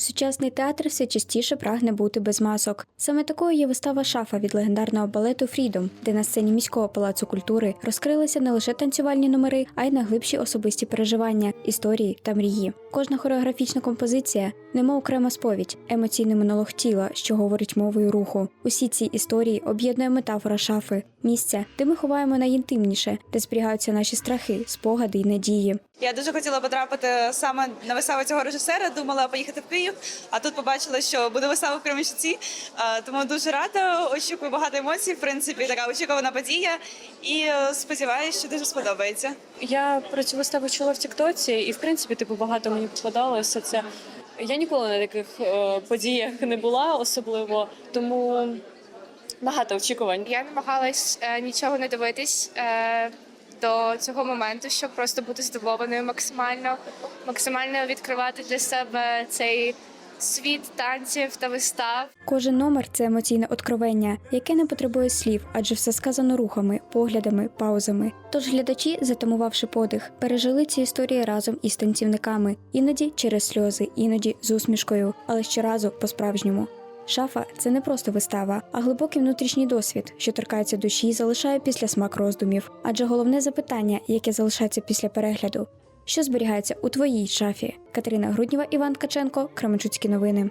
Сучасний театр все частіше прагне бути без масок. Саме такою є вистава шафа від легендарного балету Фрідом, де на сцені міського палацу культури розкрилися не лише танцювальні номери, а й найглибші особисті переживання, історії та мрії. Кожна хореографічна композиція немов окрема сповідь, емоційний монолог тіла, що говорить мовою руху. Усі ці історії об'єднує метафора шафи, місця, де ми ховаємо найінтимніше, де зберігаються наші страхи, спогади й надії. Я дуже хотіла потрапити саме на виставу цього режисера. Думала поїхати в Київ, а тут побачила, що буде вистава в Кременчуці. Тому дуже рада. Очікую багато емоцій. В принципі, така очікувана подія. І е, сподіваюся, що дуже сподобається. Я про цю виставу чула в Тіктоці, і в принципі, типу, багато мені попадалося це. Я ніколи на таких е, подіях не була особливо, тому багато очікувань. Я намагалась е, нічого не дивитись е, до цього моменту, щоб просто бути здивованою максимально, максимально відкривати для себе цей світ танців та вистав. Кожен номер це емоційне откровення, яке не потребує слів, адже все сказано рухами, поглядами, паузами. Тож глядачі, затамувавши подих, пережили ці історії разом із танцівниками, іноді через сльози, іноді з усмішкою, але щоразу по-справжньому. Шафа це не просто вистава, а глибокий внутрішній досвід, що торкається душі і залишає після смак роздумів. Адже головне запитання, яке залишається після перегляду, що зберігається у твоїй шафі. Катерина Грудніва, Іван Ткаченко, Кременчуцькі новини.